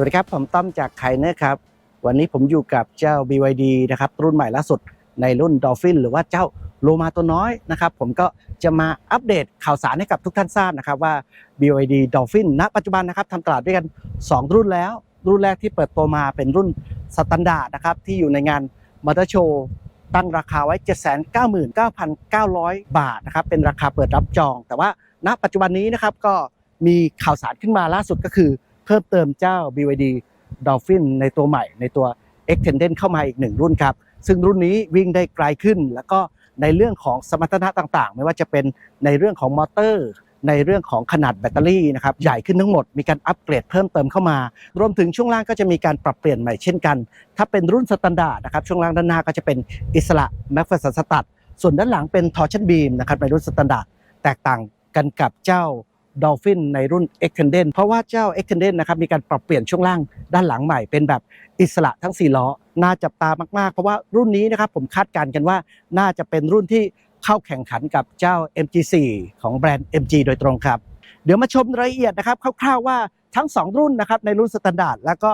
วัสดีครับ ผมต้อมจากไคเนอร์ครับ วันนี้ผมอยู่กับเจ้า BYD นะครับ รุ่นใหม่ล่าสุดในรุ่น Dolphin หรือว่าเจ้าโลมาตัวน้อยนะครับ ผมก็จะมาอัปเดตข่าวสารให้กับทุกท่านทราบนะครับว่า BYD Dolphin ณ ปัจจุบันนะครับทำตลาดด้วยกัน 2 รุ่นแล้ว รุ่นแรกที่เปิดตัวมาเป็นรุ่นสแตนดาร์ดนะครับที่อยู่ในงานมอเตอร์โชว์ตั้งราคาไว้ 799,900 บาทนะครับเป็นราคาเปิดรับจอง แต่ว่าณปัจจุบันนี้นะครับก็มีข่าวสารขึ้นมาล่าสุดก็คือ เพิ่มเติมเจ้า BYD Dolphin ในตัวใหม่ในตัว Extended เข้ามาอีกหนึ่งรุ่นครับ ซึ่งรุ่นนี้วิ่งได้ไกลขึ้น แล้วก็ในเรื่องของสมรรถนะต่างๆ ไม่ว่าจะเป็นในเรื่องของมอเตอร์ในเรื่องของขนาดแบตเตอรี่นะครับใหญ่ขึ้นทั้งหมดมีการอัปเกรดเพิ่มเติมเข้ามา รวมถึงช่วงล่างก็จะมีการปรับเปลี่ยนใหม่เช่นกัน ถ้าเป็นรุ่นสแตนดาร์ดนะครับช่วงล่างด้านหน้าก็จะเป็นอิสระแม็กฟ s สันสตัดส่วนด้านหลังเป็นทอร์ชันบีมนะครับในรุ่นสแตนดาร์ดแตกต่างกันกับเจ้า Dolphin ในรุ่น Extended เพราะว่าเจ้า Extended นะครับมีการปรับเปลี่ยนช่วงล่างด้านหลังใหม่เป็นแบบอิสระทั้ง 4 ล้อ น่าจับตามากๆ เพราะว่ารุ่นนี้นะครับผมคาดการณ์กันว่าน่าจะเป็นรุ่นที่เข้าแข่งขันกับเจ้า MG4 ของแบรนด์ MG โดยตรงครับ เดี๋ยวมาชมรายละเอียดนะครับคร่าวๆว่าทั้ง 2 รุ่นนะครับในรุ่น Standard แล้วก็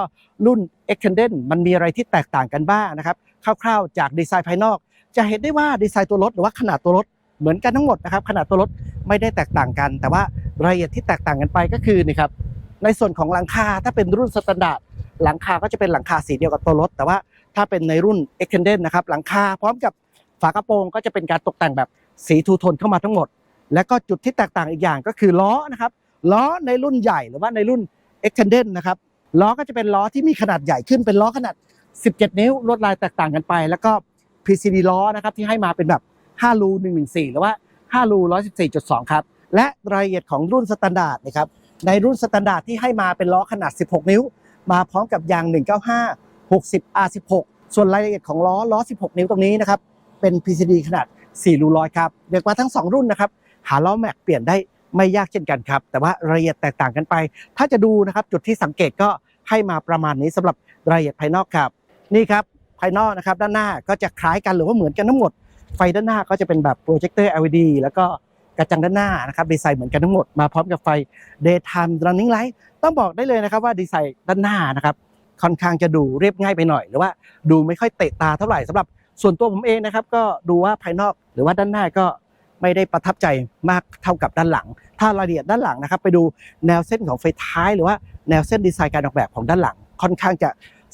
รุ่น Extended มันมีอะไรที่แตกต่างกันบ้างนะครับคร่าวๆ จากดีไซน์ภายนอก จะเห็นได้ว่าดีไซน์ตัวรถหรือว่าขนาดตัวรถ เหมือนกันทั้งหมดนะครับขนาดตัวรถไม่ได้แตกต่างกัน แต่ว่ารายละเอียดที่แตกต่างกันไปก็คือนี่ครับในส่วนของหลังคาถ้าเป็นรุ่นสแตนดาร์ดหลังคาก็จะเป็นหลังคาสีเดียวกับตัวรถ แต่ว่าถ้าเป็นในรุ่น Extended นะครับหลังคาพร้อมกับฝากระโปรงก็จะเป็นการตกแต่งแบบสีทูโทนเข้ามาทั้งหมด และก็จุดที่แตกต่างอีกอย่างก็คือล้อนะครับล้อในรุ่นใหญ่หรือว่าในรุ่น Extended นะครับล้อก็จะเป็นล้อที่มีขนาดใหญ่ขึ้นเป็นล้อขนาด 17 นิ้วลวดลายแตกต่างกันไป แล้วก็ PCD ล้อนะครับที่ให้มาเป็นแบบ 5รู114 หรือว่า5รู114.2 ครับ และรายละเอียดของรุ่นสแตนดาร์ดนะครับ ในรุ่นสแตนดาร์ดที่ให้มาเป็นล้อขนาด 16 นิ้ว มาพร้อมกับยาง 195 60 R16 ส่วนรายละเอียดของล้อล้อ 16 นิ้วตรงนี้นะครับ เป็น PCD ขนาด 4 รูร้อยครับ เรียกว่าทั้ง 2 รุ่นนะครับ หาล้อแม็กเปลี่ยนได้ไม่ยากเช่นกันครับ แต่ว่ารายละเอียดแตกต่างกันไป ถ้าจะดูนะครับจุดที่สังเกตก็ให้มาประมาณนี้สำหรับรายละเอียดภายนอกครับ นี่ครับภายนอกนะครับด้านหน้าก็จะคล้ายกันหรือว่าเหมือนกันทั้งหมด ไฟด้านหน้าก็จะเป็นแบบโปรเจคเตอร์ LED แล้วก็กระจังด้านหน้านะครับดีไซน์เหมือนกันทั้งหมดมาพร้อมกับไฟ daytime running light ต้องบอกได้เลยนะครับว่าดีไซน์ด้านหน้านะครับค่อนข้างจะดูเรียบง่ายไปหน่อย หรือว่าดูไม่ค่อยเตะตาเท่าไหร่สำหรับส่วนตัวผมเองนะครับก็ดูว่าภายนอกหรือว่าด้านหน้าก็ไม่ได้ประทับใจมากเท่ากับด้านหลัง ถ้ารายละเอียดด้านหลังนะครับ ไปดูแนวเส้นของไฟท้าย หรือว่าแนวเส้นดีไซน์การออกแบบของด้านหลัง ค่อนข้างจะ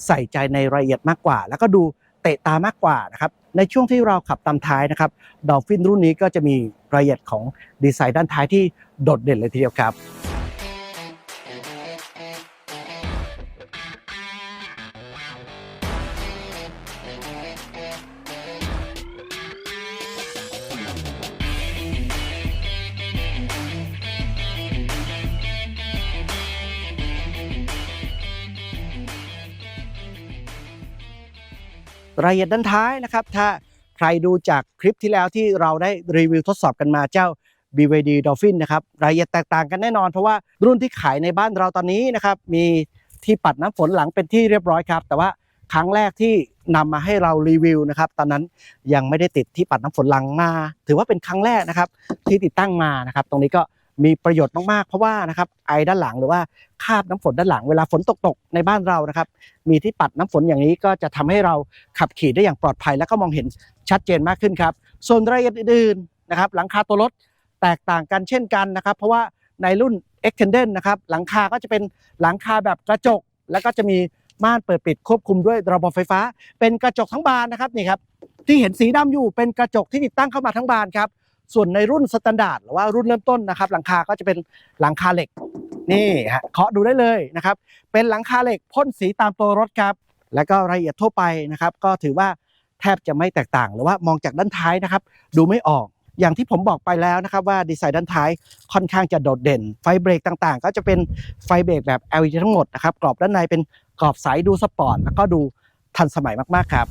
ใส่ใจในรายละเอียดมากกว่า แล้วก็ดู เตะตามากกว่านะครับในช่วงที่เราขับตามท้ายนะครับดอลฟินรุ่นนี้ก็จะมีรายละเอียดของดีไซน์ด้านท้ายที่โดดเด่นเลยทีเดียวครับ รายละเอียดด้านท้ายนะครับ ถ้าใครดูจากคลิปที่แล้วที่เราได้รีวิวทดสอบกันมาเจ้า BYD Dolphin นะครับรายละเอียดแตกต่างกันแน่นอน เพราะว่ารุ่นที่ขายในบ้านเราตอนนี้นะครับมีที่ปัดน้ำฝนหลังเป็นที่เรียบร้อยครับ แต่ว่าครั้งแรกที่นำมาให้เรารีวิวนะครับ ตอนนั้นยังไม่ได้ติดที่ปัดน้ำฝนหลังมา ถือว่าเป็นครั้งแรกนะครับที่ติดตั้งมานะครับ ตรงนี้ก็ มีประโยชน์มากๆ เพราะว่านะครับไอด้านหลังหรือว่าคาบน้ำฝนด้านหลังเวลาฝนตกๆในบ้านเรานะครับ มีที่ปัดน้ำฝนอย่างนี้ก็จะทำให้เราขับขี่ได้อย่างปลอดภัย และก็มองเห็นชัดเจนมากขึ้นครับ ส่วนรายละเอียดอื่นๆนะครับ หลังคาตัวรถแตกต่างกันเช่นกันนะครับ เพราะว่าในรุ่น Extended นะครับหลังคาก็จะเป็นหลังคาแบบกระจก แล้วก็จะมีม่านเปิดปิดควบคุมด้วยระบบไฟฟ้า เป็นกระจกทั้งบานนะครับนี่ครับที่เห็นสีดำอยู่เป็นกระจกที่ติดตั้งเข้ามาทั้งบานครับ ส่วนในรุ่นสแตนดาร์ดหรือว่ารุ่นเริ่มต้นนะครับ หลังคาก็จะเป็นหลังคาเหล็กนี่ฮะเคาะดูได้เลยนะครับ เป็นหลังคาเหล็กพ่นสีตามตัวรถครับ แล้วก็รายละเอียดทั่วไปนะครับ ก็ถือว่าแทบจะไม่แตกต่างหรือว่ามองจากด้านท้ายนะครับ ดูไม่ออกอย่างที่ผมบอกไปแล้วนะครับว่าดีไซน์ด้านท้ายค่อนข้างจะโดดเด่น ไฟเบรกต่างๆ ก็จะเป็นไฟเบรกแบบ LED ทั้งหมดนะครับกรอบด้านในเป็นกรอบใสดูสปอร์ตแล้วก็ดูทันสมัยมากๆครับ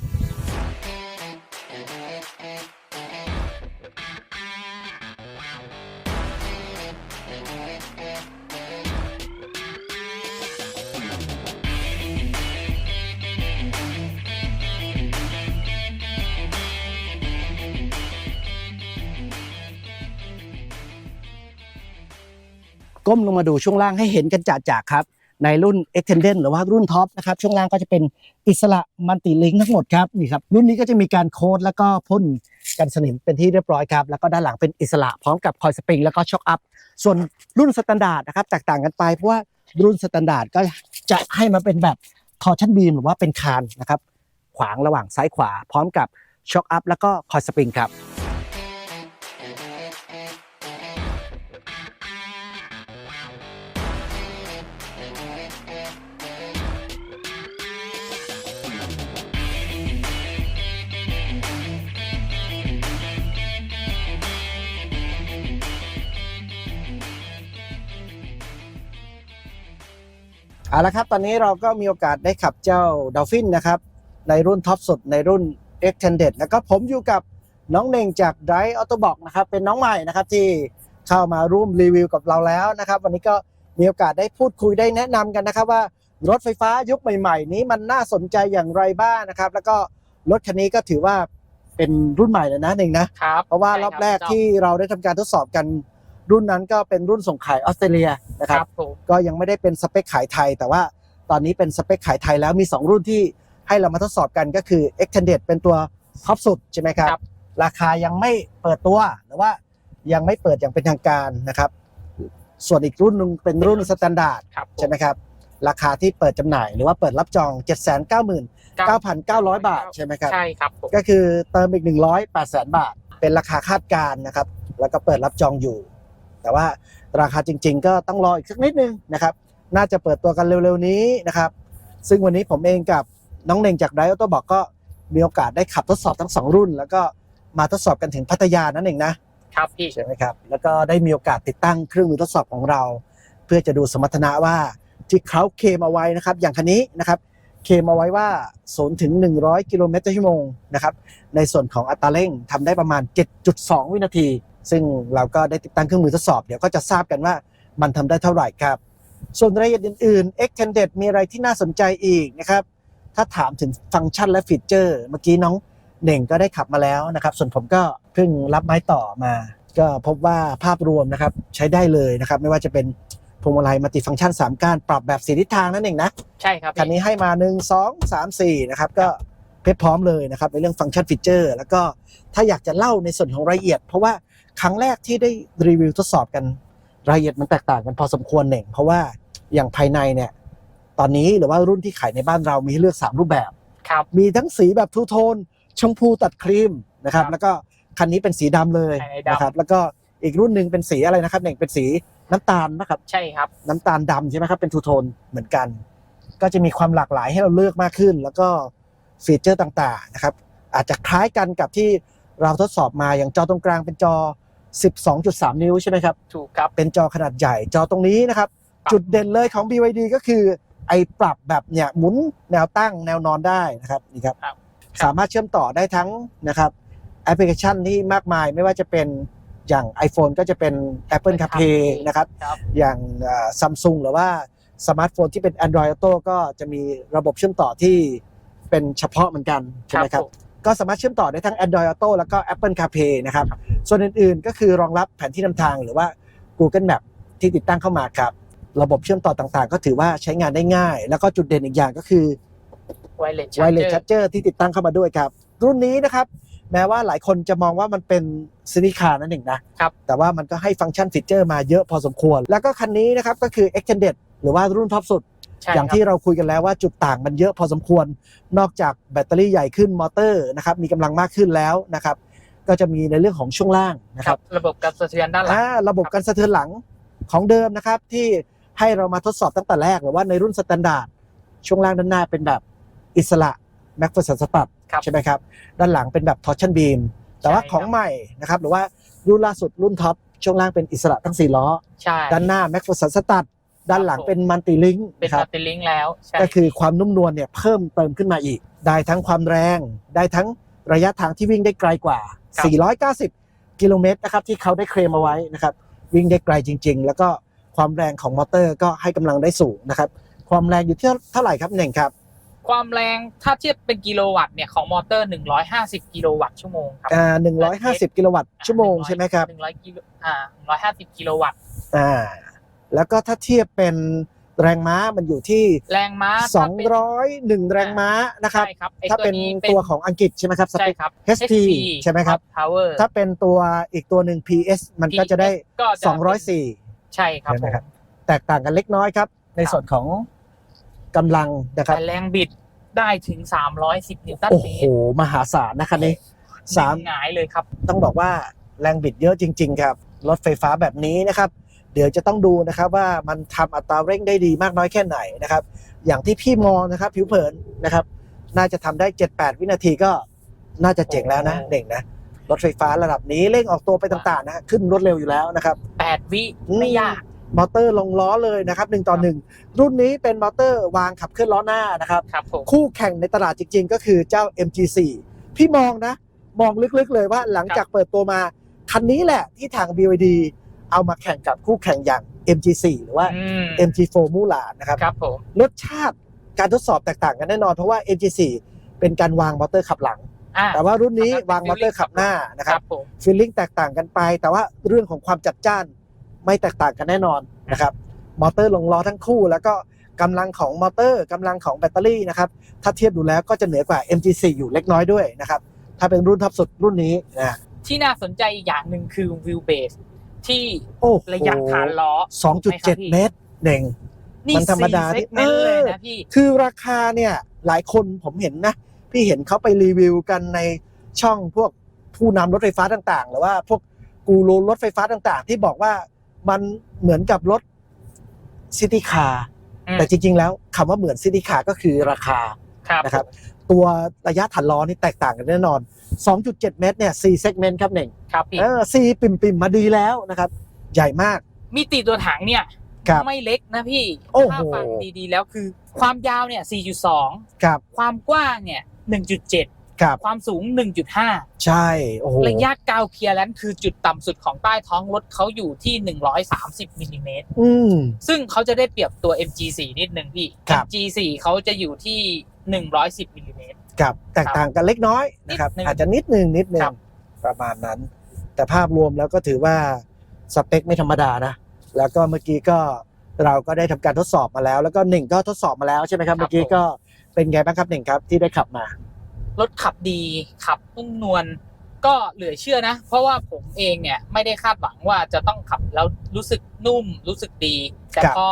ก้มลงมาดูช่วงล่างให้เห็นกันจ่าๆครับ ในรุ่น Extended หรือว่ารุ่นท็อปนะครับช่วงล่างก็จะเป็นอิสระมัลติลิงทั้งหมดครับนี่ครับรุ่นนี้ก็จะมีการโค้ดแล้วก็พ่นกันสนิมเป็นที่เรียบร้อยครับแล้วก็ด้านหลังเป็นอิสระพร้อมกับคอยสปริงแล้วก็ช็อคอัพส่วนรุ่นสแตนดาร์ดนะครับแตกต่างกันไปเพราะว่ารุ่นสแตนดาร์ดก็จะให้มาเป็นแบบทอชันบีมหรือว่าเป็นคานนะครับขวางระหว่างซ้ายขวา พร้อมกับช็อคอัพแล้วก็คอยสปริงครับ เอาละครับ ตอนนี้เราก็มีโอกาสได้ขับเจ้า Dolphin นะครับ ในรุ่นท็อปสุดในรุ่น Extended แล้วก็ผมอยู่กับน้องเน่งจาก Drive Auto Box นะครับ เป็นน้องใหม่นะครับที่เข้ามาร่วมรีวิวกับเราแล้วนะครับ วันนี้ก็มีโอกาสได้พูดคุยได้แนะนำกันนะครับว่ารถไฟฟ้ายุคใหม่ ๆ นี้มันน่าสนใจอย่างไรบ้างนะครับ แล้วก็รถคันนี้ก็ถือว่าเป็นรุ่นใหม่เลยนะเน่งนะครับเพราะว่าใช่รอบคบแรกเจ้าที่เราได้ทำการทดสอบกันรุ่นนั้นก็เป็นรุ่นส่งขายออสเตรเลียนะคครับรับผม ก็ยังไม่ได้เป็นสเปคขายไทย แต่ว่าตอนนี้เป็นสเปคขายไทยแล้วมี 2 รุ่นที่ให้เรามาทดสอบกันก็คือ Extended เป็นตัวท็อปสุดใช่ไหมครับครับราคายังไม่เปิดตัวหรือว่ายังไม่เปิดอย่างเป็นทางการนะครับ ส่วนอีกรุ่นหนึงเป็นรุ่นสแตนดาร์ดครับใช่ไหมครับ ราคาที่เปิดจำหน่ายหรือว่าเปิดรับจอง 799,900บาทใช่ไหมครับ ใช่ครับผมก็คือเติมอีก 100 8แสนบาท เป็นราคาคาดการณ์นะครับ แล้วก็เปิดรับจองอยู่ แต่ว่า ราคาจริง ๆ ก็ต้องรออีกสักนิดนึงนะครับ น่าจะเปิดตัวกันเร็วๆนี้นะครับ ซึ่งวันนี้ผมเองกับน้องเน่งจากไดออโตบอกก็มีโอกาสได้ขับทดสอบทั้งสองรุ่น แล้วก็มาทดสอบกันถึงพัทยานั่นเองนะครับพี่ใช่ไหมครับ แล้วก็ได้มีโอกาสติดตั้งเครื่องมือทดสอบของเรา เพื่อจะดูสมรรถนะว่าที่เขาเคลมเอาไว้นะครับ อย่างคันนี้นะครับเคลมเอาไว้ว่า0ถึง 100 กิโลเมตรต่อชั่วโมงนะครับ ในส่วนของอัตราเร่งทำได้ประมาณ 7.2 วินาที ซึ่งเราก็ได้ติดตั้งเครื่องมือทดสอบเดี๋ยวก็จะทราบกันว่ามันทำได้เท่าไหร่ครับ ส่วนรายละเอียดอื่นๆ Extended มีอะไรที่น่าสนใจอีกนะครับ ถ้าถามถึงฟังก์ชันและฟีเจอร์ เมื่อกี้น้องเน่งก็ได้ขับมาแล้วนะครับ ส่วนผมก็เพิ่งรับไม้ต่อมา ก็พบว่าภาพรวมนะครับใช้ได้เลยนะครับ ไม่ว่าจะเป็นพวงมาลัยมัลติฟังก์ชัน 3ก้านปรับแบบสีทิศทางนั่นเองนะใช่ครับคันนี้ให้มา 1 2 3 4นะครับก็เพชรพร้อมเลยนะครับในเรื่องฟังก์ชันฟีเจอร์ แล้วก็ถ้าอยากจะเล่าในส่วนของรายละเอียด เพราะว่า ครั้งแรกที่ได้รีวิวทดสอบกันรายละเอียดมันแตกต่างกันพอสมควรเน่งเพราะว่าอย่างภายในเนี่ยตอนนี้หรือว่ารุ่นที่ขายในบ้านเรามีให้เลือก 3 รูปแบบ ครับ มีทั้งสีแบบทูโทนชมพูตัดครีมนะครับ ครับแล้วก็คันนี้เป็นสีดำเลยภายในดำ นะครับ แล้วก็อีกรุ่นหนึ่งเป็นสีอะไรนะครับเน่งเป็นสีน้ำตาลนะครับ ใช่ครับ น้ำตาลดำใช่ไหมครับ เป็นทูโทนเหมือนกัน ก็จะมีความหลากหลายให้เราเลือกมากขึ้น แล้วก็ฟีเจอร์ต่างๆนะครับ อาจจะคล้ายกันกับที่ เราทดสอบมาอย่างจอตรงกลางเป็นจอ 12.3 นิ้วใช่ไหมครับ ถูกครับ เป็นจอขนาดใหญ่จอตรงนี้นะครับครับจุดเด่นเลยของ BYD ก็คือ ไอ้ปรับแบบเนี่ยหมุนแนวตั้งแนวนอนได้นะครับนี่ครับครับ สามารถเชื่อมต่อได้ทั้งนะครับแอปพลิเคชันที่มากมายไม่ว่าจะเป็นอย่าง iPhone ก็จะเป็น Apple CarPlay นะครับครับอย่างซัมซุงหรือว่าสมาร์ทโฟนที่เป็น Android Auto ก็จะมีระบบเชื่อมต่อที่เป็นเฉพาะเหมือนกันใช่ไหมครับผม ก็สามารถเชื่อมต่อได้ทั้ง Android Auto แล้วก็ Apple CarPlay นะครับ ส่วนอื่นๆ ก็คือรองรับแผนที่นำทางหรือว่า Google Map ที่ติดตั้งเข้ามาครับ ระบบเชื่อมต่อต่างๆ ก็ถือว่าใช้งานได้ง่าย แล้วก็จุดเด่นอีกอย่างก็คือไวเลส Wireless Charger ที่ติดตั้งเข้ามาด้วยครับ รุ่นนี้นะครับ แม้ว่าหลายคนจะมองว่ามันเป็นซินิคาร์นั่นเองนะครับ แต่ว่ามันก็ให้ฟังก์ชันฟีเจอร์มาเยอะพอสมควร แล้วก็คันนี้นะครับก็คือ Extended หรือว่ารุ่นท็อปสุดใช่ อย่างครับที่เราคุยกันแล้วว่าจุดต่างมันเยอะพอสมควร นอกจากแบตเตอรี่ใหญ่ขึ้นมอเตอร์นะครับมีกำลังมากขึ้นแล้วนะครับ ก็จะมีในเรื่องของช่วงล่างนะคครัรับบระบบการสะเทือนด้านหลังอ่าระบบการสะเทือนหลังของเดิมนะครับที่ให้เรามาทดสอบตั้งแต่แรกหรือว่าในรุ่นสแตนดาร์ดช่วงล่างด้านหน้าเป็นแบบอิสระแม็กฟอร์สันสตัดครับใช่ไหมครับ ด้านหลังเป็นแบบทอร์ชันบีมแต่ว่าใช่ครับของใหม่นะครับหรือว่ารุ่นล่าสุดรุ่นท็อปช่วงล่างเป็นอิสระทั้งสี่ล้อใช่ด้านหน้าแม็กฟอร์สันสตัด ด้านหลังเป็นมันติลิงเป็นครัมับลติลิงก์แล้วใช่ก็คือความนุ่มนวลเนี่ยเพิ่มเติมขึ้นมาอีก ได้ทั้งความแรง ได้ทั้งระยะทางที่วิ่งได้ไกลกว่า 490 กิโลเมตรนะครับที่เขาได้เคลมเอาไว้นะครับ วิ่งได้ไกลจริง ๆ แล้วก็ความแรงของมอเตอร์ก็ให้กำลังได้สูงนะครับ ความแรงอยู่ที่เท่าไหร่ครับเน่งครับความแรงถ้าเทียบเป็นกิโลวัตต์เนี่ยของมอเตอร์ 150 กิโลวัตต์ชั่วโมงครับอ่า150 กิโลวัตต์ชั่วโมงใช่ไหมครับ100กิโลอ่า150 กิโลวัตต์อ่า แล้วก็ถ้าเทียบเป็นแรงม้ามันอยู่ที่ แรงม้าถ้าเป็น 201 แรงม้านะครับ ใช่ครับไอ้ถ้าเป็นตัวของอังกฤษใช่ไหมครับสใช่เปคครับ HT ใช่ไหมครับ พาวเวอร์ ถ้าเป็นตัวอีกตัวหนึ่ง PS มันก็จะได้ ก็จะเป็น204ใช่ครับใช่ไหผมมครับ แตกต่างกันเล็กน้อยครับ ในส่วนของกำลังนะครับแต่แรงบิดได้ถึง 310 นิวตันโอ้เมโห ตรมหาศาลนะคันนี้สาม หงายเลยครับ ต้องบอกว่าแรงบิดเยอะจริง ๆ ครับ รถไฟฟ้าแบบนี้นะครับ เดี๋ยวจะต้องดูนะครับว่ามันทำอัตราเร่งได้ดีมากน้อยแค่ไหนนะครับ อย่างที่พี่มองนะครับผิวเผินนะครับ น่าจะทำได้ 7-8 วินาทีก็น่าจะเจ๋งแล้วนะโอ้เด่งนะรถไฟฟ้าระดับนี้เร่งออกตัวไปต่างๆนะขึ้นรถเร็วอยู่แล้วนะครับ 8 วิไม่ยาก มอเตอร์ลงล้อเลยนะครับหนึ่งต่อหนึ่งรุ่นนี้เป็นมอเตอร์วางขับเคลื่อนล้อหน้านะครับครับผมคู่แข่งในตลาดจริง ๆ ก็คือเจ้า MG4 พี่มองนะ มองลึกๆเลยว่าหลังจากเปิดตัวมา คันนี้แหละที่ทาง BYD เอามาแข่งกับคู่แข่งอย่าง MG4 หรือว่าอืม MG4 มูลานะครับครับผมรสชาติการทดสอบแตกต่างกันแน่นอน เพราะว่า MG4 เป็นการวางมอเตอร์ขับหลังอ่าแต่ว่ารุ่นนี้ครับวางมอเตอร์ขับหน้านะคครัรับบผมฟีลลิ่งแตกต่างกันไป แต่ว่าเรื่องของความจัดจ้านไม่แตกต่างกันแน่นอนนะครับมอเตอร์ลงล้อทั้งคู่ แล้วก็กำลังของมอเตอร์กำลังของแบตเตอรี่นะครับถ้าเทียบดูแล้วก็จะเหนือกว่า MG4 อยู่เล็กน้อยด้วยนะครับถ้าเป็นรุ่นท็อปสุดรุ่นนี้นะที่น่าสนใจอีกอย่างหนึ่งคือวิวเบส ที่โอ้โหระยะฐานล้อ 2.7 เมตรเด่ง นี่มันธรรมดาเซที่กเมนต์เลยเออนะพี่ คือราคาเนี่ยหลายคนผมเห็นนะ พี่เห็นเขาไปรีวิวกันในช่องพวกผู้นำรถไฟฟ้าต่างๆ หรือว่าพวกกูรูรถไฟฟ้าต่างๆ ที่บอกว่ามันเหมือนกับรถซิตี้คาร์อืม แต่จริงๆแล้วคำว่าเหมือนซิตี้คาร์ก็คือราคาครับนะครับ ตัวระยะถันล้อนี่แตกต่างกันแน่นอน 2.7 เมตรเนี่ย4เซกเมนต์ครับเน่งครับพี่เออ4ปิ่มปิ่มๆมาดีแล้วนะครับ ใหญ่มาก มิติตัวถังเนี่ยครับไม่เล็กนะพี่โอ้โห ถ้าฟังดีๆแล้วคือ ความยาวเนี่ย 4.2 ครับความกว้างเนี่ย 1.7 ครับความสูง 1.5 ใช่โอ้โหระยะกาวเคลียร์แลนซ์คือจุดต่ำสุดของใต้ท้องรถเขาอยู่ที่ 130มิลลิเมตร อืม ซึ่งเขาจะได้เปรียบตัว MG4 นิดนึงพี่ ครับ MG4 เขาจะอยู่ที่ 110มิลลิเมตรกับแตกต่างกันเล็กน้อยนะครับนิดนึงอาจจะนิดหนึ่งนิดหนึ่คงรับ ประมาณนั้น แต่ภาพรวมแล้วก็ถือว่าสเปคไม่ธรรมดานะ แล้วก็เมื่อกี้ก็เราก็ได้ทำการทดสอบมาแล้ว แล้วก็หนึ่งก็ทดสอบมาแล้วใช่ไหมครับครับเมื่อกี้ก็เป็นไงบ้างครับหนึ่งครับที่ได้ขับมา รถขับดีขับนุ่มนวลก็เหลือเชื่อนะ เพราะว่าผมเองเนี่ยไม่ได้คาดหวังว่าจะต้องขับแล้วรู้สึกนุ่มรู้สึกดี แต่ครับ พอ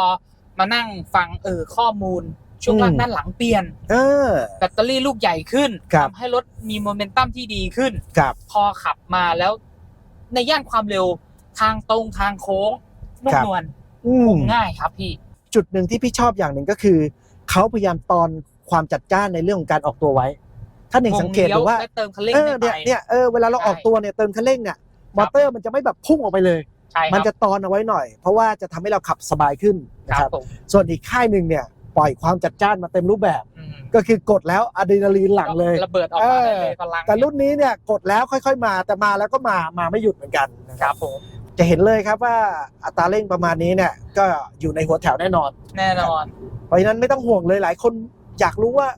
มานั่งฟังเออข้อมูล ช่วงล่างอืมด้านหลังเปลี่ยน เออ แบตเตอรี่ลูกใหญ่ขึ้นครับ ทำให้รถมีโมเมนตัมที่ดีขึ้นกับ พอขับมาแล้ว ในย่านความเร็วทางตรงทางโค้งนุ่มนวลอืมง่ายครับพี่ จุดหนึ่งที่พี่ชอบอย่างหนึ่งก็คือ เขาพยายามตอนความจัดจ้านในเรื่องของการออกตัวไว้ถ้าหนึ่งสังเกตดูว่าและเติมคันเร่งเออได้เนี่ยไป เนี่ยเออเวลาเราใช่ออกตัวเนี่ยเติมคันเร่งเนี่ยมอเตอร์มันจะไม่แบบพุ่งออกไปเลย ใช่คมันรับจะตอนเอาไว้หน่อย เพราะว่าจะทำให้เราขับสบายขึ้นนะคครัรับบผมส่วนอีกค่ายหนึ่งเนี่ย ปล่อยความจัดจ้านมาเต็มรูปแบบ อืมก็คือกดแล้วอะดรีนาลีนหลั่งเลย ระเบิดออกมาได้เลยพลังแต่รุ่นนี้เนี่ยกดแล้วค่อย ๆ มาแต่มาแล้วก็มามาไม่หยุดเหมือนกันนะคครัรับบผมจะเห็นเลยครับว่าอัตราเร่งประมาณนี้เนี่ยก็อยู่ในหัวแถวแน่นอน แน่นอน เพราะฉะนั้นไม่ต้องห่วงเลยหลายคนอยากรู้ว่า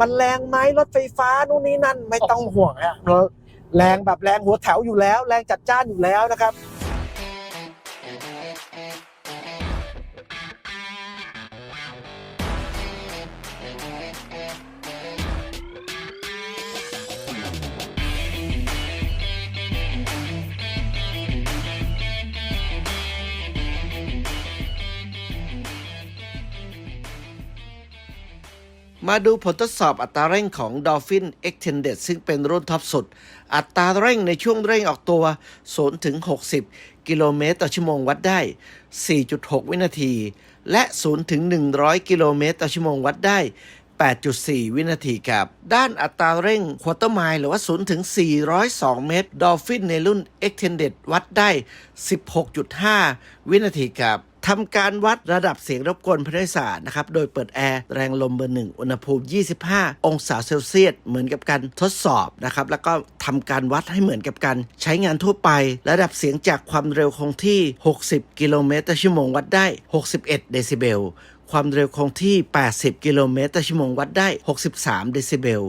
มันแรงไหมรถไฟฟ้านู่นนี่นั่นไม่ต้องห่วงฮะเราแรงแบบแรงหัวแถวอยู่แล้ว แรงจัดจ้านอยู่แล้วนะครับ มาดูผลทดสอบอัตราเร่งของ Dolphin Extended ซึ่งเป็นรุ่นท็อปสุด อัตราเร่งในช่วงเร่งออกตัว 0 ถึง 60 กิโลเมตรต่อชั่วโมงวัดได้ 4.6 วินาที และ 0 ถึง 100 กิโลเมตรต่อชั่วโมงวัดได้ 8.4 วินาทีครับ ด้านอัตราเร่งควอเตอร์ไมล์หรือว่า0ถึง 402 เมตร Dolphin ในรุ่น Extended วัดได้ 16.5 วินาทีครับทำการวัดระดับเสียงรบกวนผู้โดยสารนะครับ โดยเปิดแอร์แรงลมเบอร์หนึ่งอุณหภูมิ 25 องศาเซลเซียส เหมือนกับการทดสอบนะครับ แล้วก็ทำการวัดให้เหมือนกับการใช้งานทั่วไประดับเสียงจากความเร็วคงที่ 60 กิโลเมตรต่อชั่วโมงวัดได้ 61 เดซิเบล ความเร็วคงที่ 80 กิโลเมตรต่อชั่วโมงวัดได้ 63 เดซิเบล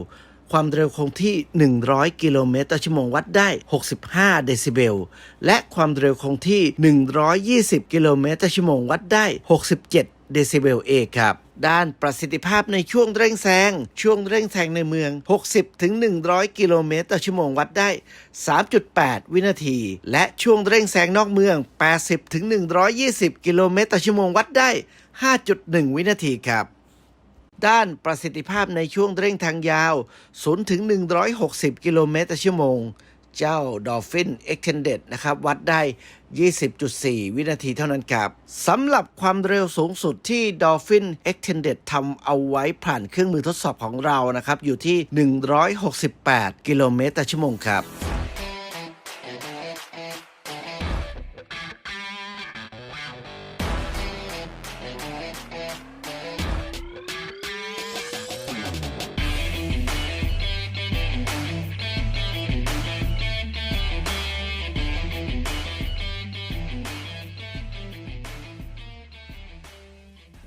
ความเร็วคงที่ 100 กิโลเมตรต่อชั่วโมงวัดได้ 65 เดซิเบล และความเร็วคงที่ 120 กิโลเมตรต่อชั่วโมงวัดได้ 67เเดซิเบลเอครับ ด้านประสิทธิภาพในช่วงเร่งแซง ช่วงเร่งแซงในเมือง 60ถึง100 กิโลเมตรต่อชั่วโมงวัดได้ 3.8 วินาที และช่วงเร่งแซงนอกเมือง 80ถึง120 กิโลเมตรต่อชั่วโมงวัดได้ 5.1 วินาทีครับด้านประสิทธิภาพในช่วงเร่งทางยาว 0 ถึง 160 กิโลเมตรต่อชั่วโมง เจ้า Dolphin Extended นะครับ วัดได้ 20.4 วินาทีเท่านั้นครับสำหรับความเร็วสูงสุดที่ Dolphin Extended ทำเอาไว้ผ่านเครื่องมือทดสอบของเรานะครับ อยู่ที่ 168 กิโลเมตรต่อชั่วโมงครับ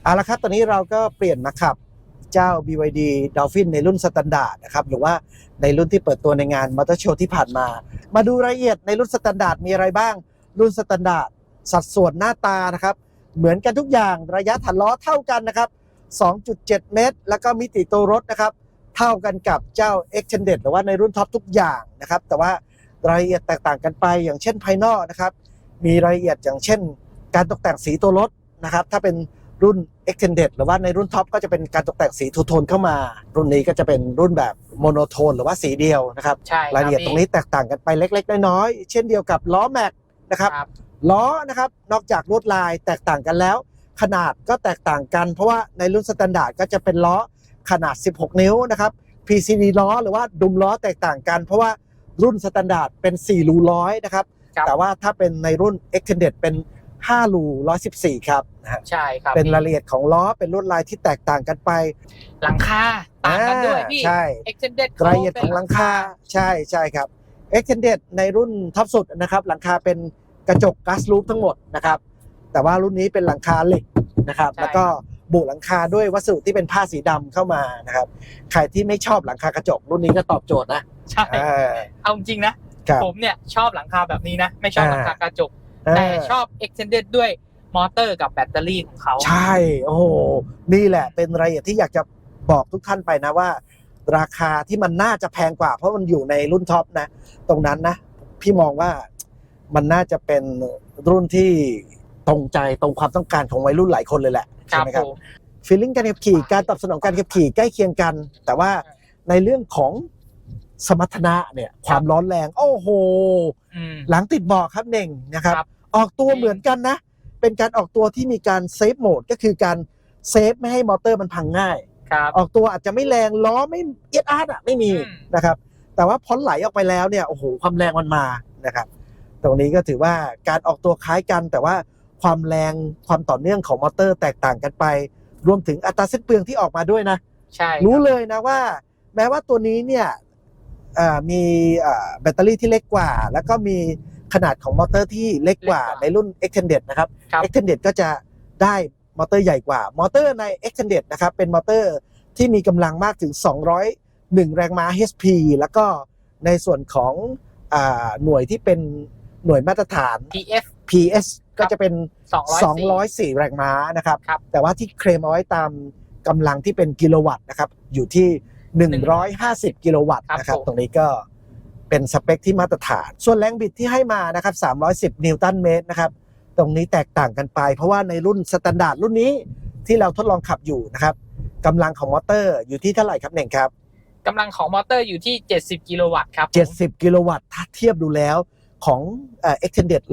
เอาละครับตอนนี้เราก็เปลี่ยนมาขับเจ้า BYD Dolphin ในรุ่นสแตนดาร์ดนะครับ หรือว่าในรุ่นที่เปิดตัวในงานมอเตอร์โชว์ที่ผ่านมา มาดูรายละเอียดในรุ่นสแตนดาร์ดมีอะไรบ้าง รุ่นสแตนดาร์ดสัดส่วนหน้าตานะครับ เหมือนกันทุกอย่างระยะถันล้อเท่ากันนะครับ 2.7 เมตร แล้วก็มิติตัวรถนะครับ เท่ากันกับเจ้า Extended หรือว่าในรุ่นท็อปทุกอย่างนะครับ แต่ว่ารายละเอียดแตกต่างกันไป อย่างเช่นภายนอกนะครับ มีรายละเอียดอย่างเช่น การตกแต่งสีตัวรถนะครับ ถ้าเป็น รุ่น Extended หรือว่าในรุ่นท็อปก็จะเป็นการตกแต่งสีทูโทนเข้ามา รุ่นนี้ก็จะเป็นรุ่นแบบโมโนโทนหรือว่าสีเดียวนะครับใช่คบรายละเอียดตรงนี้แตกต่างกันไปเล็ก ๆ น้อยๆเช่นเดียวกับล้อแม็กนะครับครับ ล้อนะครับนอกจากลวดลายแตกต่างกันแล้ว ขนาดก็แตกต่างกัน เพราะว่าในรุ่นสแตนดาร์ดก็จะเป็นล้อขนาด 16 นิ้วนะครับ PCD ล้อหรือว่าดุมล้อแตกต่างกัน เพราะว่ารุ่นสแตนดาร์ดเป็น4รูร้อยนะครับครับ แต่ว่าถ้าเป็นในรุ่น Extended เป็น 5รู114 ครับนะฮะใช่ครับเป็นพี่รายละเอียดของล้อเป็นลวดลายที่แตกต่างกันไป หลังคาต่างกันด้วยพี่ ใช่ Extended รายละเอียดของหลังคาใช่ใช่ครับ Extended ในรุ่นท็อปสุดนะครับ หลังคาเป็นกระจกก๊าซลูปทั้งหมดนะครับ แต่ว่ารุ่นนี้เป็นหลังคาเหล็กนะครับใช่แล้วก็บุหลังคาด้วยวัสดุที่เป็นผ้าสีดำเข้ามานะครับ ใครที่ไม่ชอบหลังคากระจกรุ่นนี้ก็ตอบโจทย์นะ ใช่ เออเอาจริงนะครับผมเนี่ยชอบหลังคาแบบนี้นะ ไม่ชอบอ่าหลังคากระจกเอ แต่อชอบ extended ด้วยมอเตอร์กับแบตเตอรี่ของเขา ใช่ โอ้โห นี่แหละ เป็นรายละเอียดที่อยากจะบอกทุกท่านไปนะว่า ราคาที่มันน่าจะแพงกว่า เพราะมันอยู่ในรุ่นท็อปนะ ตรงนั้นนะ พี่มองว่ามันน่าจะเป็นรุ่นที่ตรงใจตรงความต้องการของวัยรุ่นหลายคนเลยแหละคใช่รับไหมผครับมฟีลลิ่งการขับขี่การตอบสนองการขับขี่ใกล้เคียงกัน แต่ว่าในเรื่องของ สมรรถนะเนี่ยความร้อนแรง โอ้โห อืม หลังติดเบาะครับเน่งนะครับ ครับออกตัวเหมือนกันนะ เป็นการออกตัวที่มีการเซฟโหมดก็คือการเซฟไม่ให้มอเตอร์มันพังง่าย ครับ ออกตัวอาจจะไม่แรงล้อไม่เอียดอาร์ตอะไม่มีอืม นะครับ แต่ว่าพ้นไหลออกไปแล้วเนี่ยโอ้โหความแรงมันมานะครับ ตรงนี้ก็ถือว่าการออกตัวคล้ายกัน แต่ว่าความแรงความต่อเนื่องของมอเตอร์แตกต่างกันไป รวมถึงอัตราสิ้นเปลืองที่ออกมาด้วยนะ ใช่รู้เลยนะว่า แม้ว่าตัวนี้เนี่ยเอ่อ มีเอ่อแบตเตอรี่ที่เล็กกว่า แล้วก็มีขนาดของมอเตอร์ที่เล็กกว่าในรุ่น Extended นะครับ ครับ Extended ก็จะได้มอเตอร์ใหญ่กว่า มอเตอร์ใน Extended นะครับ เป็นมอเตอร์ที่มีกำลังมากถึง 201 แรงม้า HP แล้วก็ในส่วนของอาหน่วยที่เป็นหน่วยมาตรฐาน TF PS ก็จะเป็น 204 204 แรงม้านะครับ ครับแต่ว่าที่เคลมเอาไว้ตามกำลังที่เป็นกิโลวัตต์นะครับ อยู่ที่ 150 กิโลวัตต์ครับนะครับผมตรงนี้ก็เป็นสเปคที่มาตรฐาน ส่วนแรงบิดที่ให้มานะครับ 310 นิวตันเมตรนะครับ ตรงนี้แตกต่างกันไป เพราะว่าในรุ่นสแตนดาร์ดรุ่นนี้ที่เราทดลองขับอยู่นะครับกำลังของมอเตอร์อยู่ที่เท่าไหร่ครับเน่งครับกำลังของมอเตอร์อยู่ที่ 70 กิโลวัตต์ครับผม70 กิโลวัตต์ถ้าเทียบดูแล้วของเอ่อ extended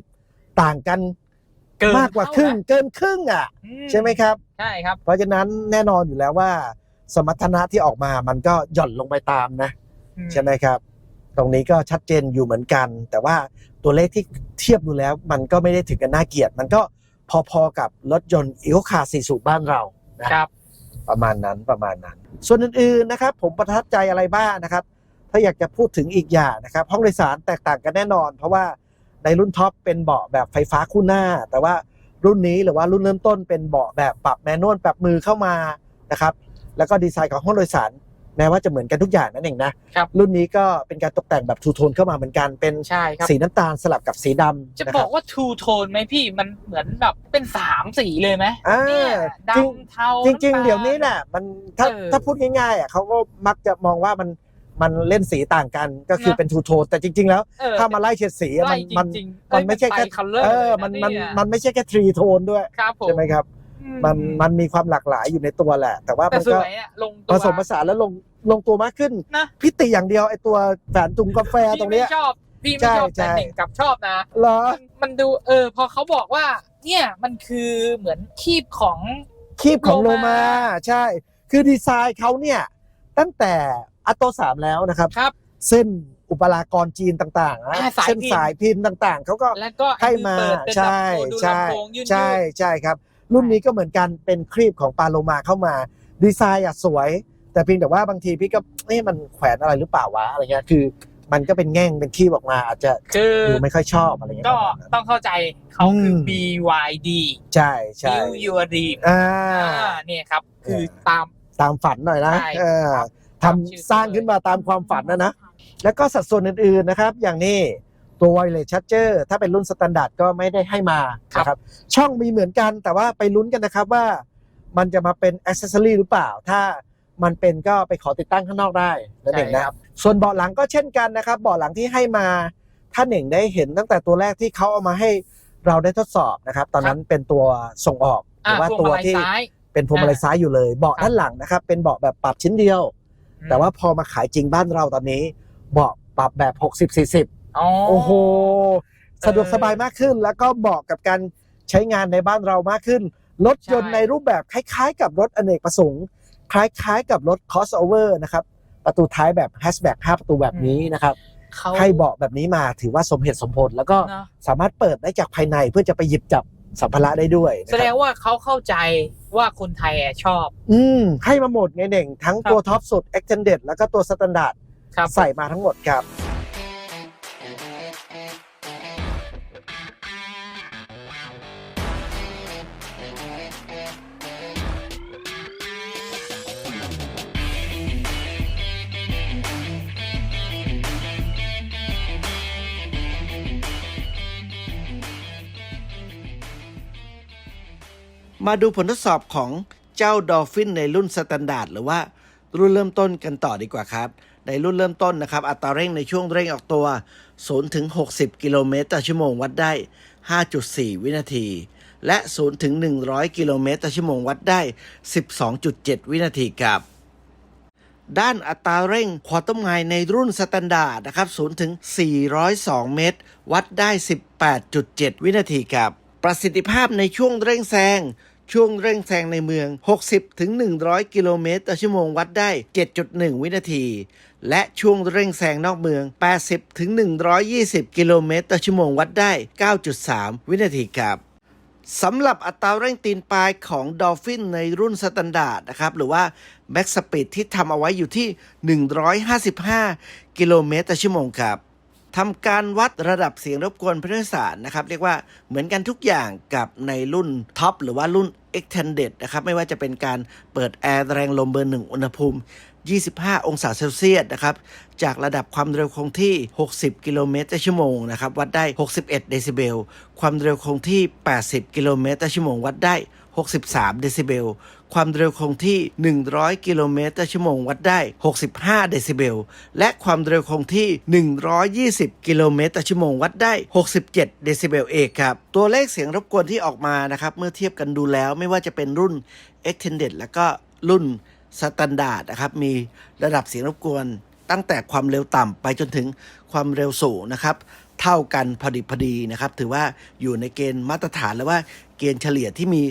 150 ต่างกันเกินมากกว่าครึ่งเกินครึ่งอะอืใช่ไหมครับ ใช่ครับ เพราะฉะนั้นแน่นอนอยู่แล้วว่า สมรรถนะที่ออกมามันก็หย่อนลงไปตามนะอืมใช่ไหมครับ ตรงนี้ก็ชัดเจนอยู่เหมือนกัน แต่ว่าตัวเลขที่เทียบดูแล้วมันก็ไม่ได้ถึงกันน่าเกลียด มันก็พอๆกับรถยนต์อีโคคาร์สี่สูบบ้านเรานะครับ ประมาณนั้นประมาณนั้น ส่วนอื่นๆนะครับ ผมประทับใจอะไรบ้างนะครับ ถ้าอยากจะพูดถึงอีกอย่างนะครับ ห้องโดยสารแตกต่างกันแน่นอน เพราะว่าในรุ่นท็อปเป็นเบาะแบบไฟฟ้าคู่หน้า แต่ว่ารุ่นนี้หรือว่ารุ่นเริ่มต้นเป็นเบาะแบบปรับแมนนวลปรับมือเข้ามานะครับ แล้วก็ดีไซน์ของห้องโดยสารแแม้ว่าจะเหมือนกันทุกอย่างนั่นเองนะครับ รุ่นนี้ก็เป็นการตกแต่งแบบทูโทนเข้ามาเหมือนกันเป็นใช่ครับ สีน้ำตาลสลับกับสีดำจะนะบคอรับกว่าทูโทนไหมพี่มันเหมือนแบบเป็นสามสีเลยไหมอ่าเนี่ยจริง ดำเทาจริงน้ำตาลๆเดี๋ยวนี้น่ะมันถ้าเออถ้าพูดง่ายๆอะเขาก็มักจะมองว่ามันมันเล่นสีต่างกันก็คือนะ เป็นทูโทนแต่จริง ๆ แล้ว เออถ้ามาไล่เฉดสีอะไล่มันมันจริงๆมันไม่ใช่แค่คัลเลอร์เออมันมันมันไม่ใช่แค่ทรีโทนด้วย ครับผม ใช่ไหมครับอื มันมันมีความหลากหลายอยู่ในตัวแหละ แต่ว่าแต่มันสก็วยอะลงตัผวสมผสานแล้วลงลงตัวมากขึ้นนะพิติอย่างเดียวไอตัวแฝนถุงกาแฟตรงเนี้ยพี่ไม่ชอบพี่ใช่ไม่ชอบใช่แต่หนึ่งกลับชอบนะเหรอมันมันดูเออพอเขาบอกว่า เนี่ยมันคือเหมือนคีบของคีบของโลโลมามาใช่ คือดีไซน์เขาเนี่ยตั้งแต่อัตโตสามแล้วนะครับครับ เส้นอุปรากรจีนต่างๆนะอ่าสายเส้นพิมพ์สายพิมพ์ต่างๆเขาก็แล้วก็ให้มาเปิดเป็นใช่ลำโพงดูใช่ลำโพงยืดๆใช่ใช่ครับ รุ่นนี้ก็เหมือนกันเป็นครีบของปาโลมาเข้ามา ดีไซน์อะสวย แต่เพียงแต่ว่าบางทีพี่ก็เอ๊ะมันแขวนอะไรหรือเปล่าวะอะไรเงี้ยคือ มันก็เป็นแง่งเป็นครีบออกมา อาจจะคือดูไม่ค่อยชอบอะไรเงี้ยก็ประมาณนั้น ต้องเข้าใจเขาคืออ ม BYD ใช่ใช่ Build Your Dream อ่า อ่าเนี่ยครับ คือเออตาม ตามฝันหน่อยนะใช่เออครับทตามชื่อำสร้างขึ้นมาตามความฝันนะนะ แล้วก็สัดส่วนอื่นๆนะครับ อย่างนี้ ตัว wireless charger ถ้าเป็นรุ่นสแตนดาร์ดก็ไม่ได้ให้มานะครับ ช่องมีเหมือนกันแต่ว่าไปลุ้นกันนะครับว่า มันจะมาเป็นอ c เซ s ซอรีหรือเปล่า ถ้ามันเป็นก็ไปขอติดตั้งข้างนอกได้นั่นเองใช่นะครับ ส่วนเบาะหลังก็เช่นกันนะครับเบาะหลังที่ให้มาท่านเองได้เห็นตั้งแต่ตัวแรกที่เขาเอามาให้เราได้ทดสอบนะครับ ตอนนั้นเป็นตัวส่งออกหอ่ารือว่าพวงตัวมาลัยที่ซ้าย เป็นพวงมาลัยซ้ายอยู่เลย เบาะครับ ด้านหลังนะครับ เป็นเบาะแบบปรับชิ้นเดียว แต่ว่าพอมาขายจริงบ้านเราตอนนี้ เบาะปรับแบบ 60 40 อ๋อโอ้โห สะดวกสบายมากขึ้น แล้วก็เหมาะกับการใช้งานในบ้านเรามากขึ้น รถยนต์ใช่ในรูปแบบคล้ายๆ กับรถอเนกประสงค์ คล้ายๆ กับรถ crossover นะครับ ประตูท้ายแบบ hatchback 5ประตูแบบนี้นะครับ เขาให้เบาะแบบนี้มาถือว่าสมเหตุสมผล แล้วก็เนอะสามารถเปิดได้จากภายในเพื่อจะไปหยิบจับสัมภาระได้ด้วยนะแสคดรับงว่าเขาเข้าใจว่าคนไทยอะชอบ อืมให้มาหมดไงเน่ง ทั้งตัวท็อปสุด extended แล้วก็ตัว standard ครับ ใส่มาทั้งหมดครับ มาดูผลทดสอบของเจ้าดอลฟินในรุ่นสแตนดาร์ดหรือว่ารุ่นเริ่มต้นกันต่อดีกว่าครับ ในรุ่นเริ่มต้นนะครับ อัตราเร่งในช่วงเร่งออกตัว 0 ถึง 60 กิโลเมตรต่อชั่วโมงวัดได้ 5.4 วินาที และ 0 ถึง 100 กิโลเมตรต่อชั่วโมงวัดได้ 12.7 วินาทีครับด้านอัตราเร่งควอเตอร์ไมล์ในรุ่นสแตนดาร์ดนะครับ 0 ถึง 402 เมตร วัดได้ 18.7 วินาทีครับ ประสิทธิภาพในช่วงเร่งแซง ช่วงเร่งแซงในเมือง 60ถึง100 กิโลเมตรต่อชั่วโมงวัดได้ 7.1 วินาที และช่วงเร่งแซงนอกเมือง 80ถึง120 กิโลเมตรต่อชั่วโมงวัดได้ 9.3 วินาทีครับสำหรับอัตราเร่งตีนปลายของ Dolphin ในรุ่นสแตนดาร์ดนะครับ หรือว่า Max Speed ที่ทำเอาไว้อยู่ที่ 155 กิโลเมตรต่อชั่วโมงครับทำการวัดระดับเสียงรบกวนผู้โดยสารนะครับ เรียกว่าเหมือนกันทุกอย่างกับในรุ่นท็อปหรือว่ารุ่น Extended นะครับ ไม่ว่าจะเป็นการเปิดแอร์แรงลมเบอร์หนึ่งอุณหภูมิ 25 องศาเซลเซียสนะครับ จากระดับความเร็วคงที่ 60 กิโลเมตรต่อชั่วโมงนะครับ วัดได้ 61 เดซิเบล ความเร็วคงที่ 80 กิโลเมตรต่อชั่วโมง วัดได้ 63 เดซิเบล ความเร็วคงที่ 100 กิโลเมตรต่อชั่วโมงวัดได้ 65 เดซิเบล และความเร็วคงที่ 120 กิโลเมตรต่อชั่วโมงวัดได้ 67 เดซิเบลเอกครับ ตัวเลขเสียงรบกวนที่ออกมานะครับ เมื่อเทียบกันดูแล้วไม่ว่าจะเป็นรุ่น Extended แล้วก็รุ่นสแตนดาร์ดนะครับมีระดับเสียงรบกวนตั้งแต่ความเร็วต่ำไปจนถึงความเร็วสูงนะครับ เท่ากันพอดีพอดีนะครับ ถือว่าอยู่ในเกณฑ์มาตรฐานและว่าเกณฑ์เฉลี่ยที่มี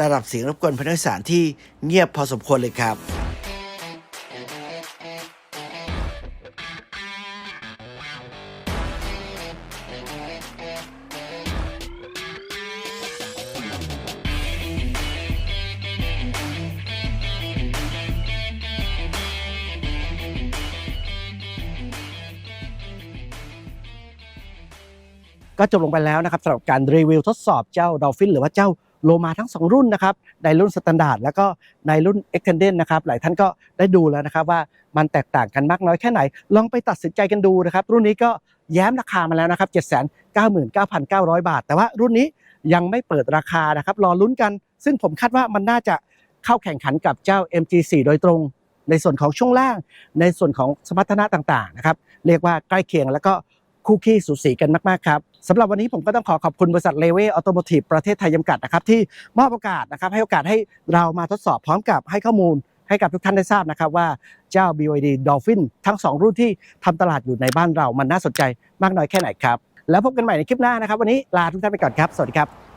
ระดับเสียงรบกวนผู้โดยสารที่เงียบพอสมควรเลยครับ ก็จบลงไปแล้วนะครับสำหรับการรีวิวทดสอบเจ้า Dolphin หรือว่าเจ้า โลมาทั้ง 2 รุ่นนะครับในรุ่นสแตนดาร์ดแล้วก็ในรุ่น Extended นะครับหลายท่านก็ได้ดูแล้วนะครับว่ามันแตกต่างกันมากน้อยแค่ไหน ลองไปตัดสินใจกันดูนะครับ รุ่นนี้ก็แย้มราคามาแล้วนะครับ 799,900 บาท แต่ว่ารุ่นนี้ยังไม่เปิดราคานะครับรอลุ้นกัน ซึ่งผมคาดว่ามันน่าจะเข้าแข่งขันกับเจ้า MG4 โดยตรง ในส่วนของช่วงล่าง ในส่วนของสมรรถนะต่างๆนะครับเรียกว่าใกล้เคียงแล้วก็คู่ขี้สูสีกันมากๆครับ สำหรับวันนี้ผมก็ต้องขอขอบคุณบริษัทเลเวอออโตโมทีฟประเทศไทยจำกัดนะครับที่มอบโอกาสนะครับให้โอกาสให้เรามาทดสอบพร้อมกับให้ข้อมูลให้กับทุกท่านได้ทราบนะครับว่าเจ้า BYD Dolphin ทั้ง 2 รุ่นที่ทำตลาดอยู่ในบ้านเรามันน่าสนใจมากน้อยแค่ไหนครับ แล้วพบกันใหม่ในคลิปหน้านะครับ วันนี้ลาทุกท่านไปก่อนครับ สวัสดีครับ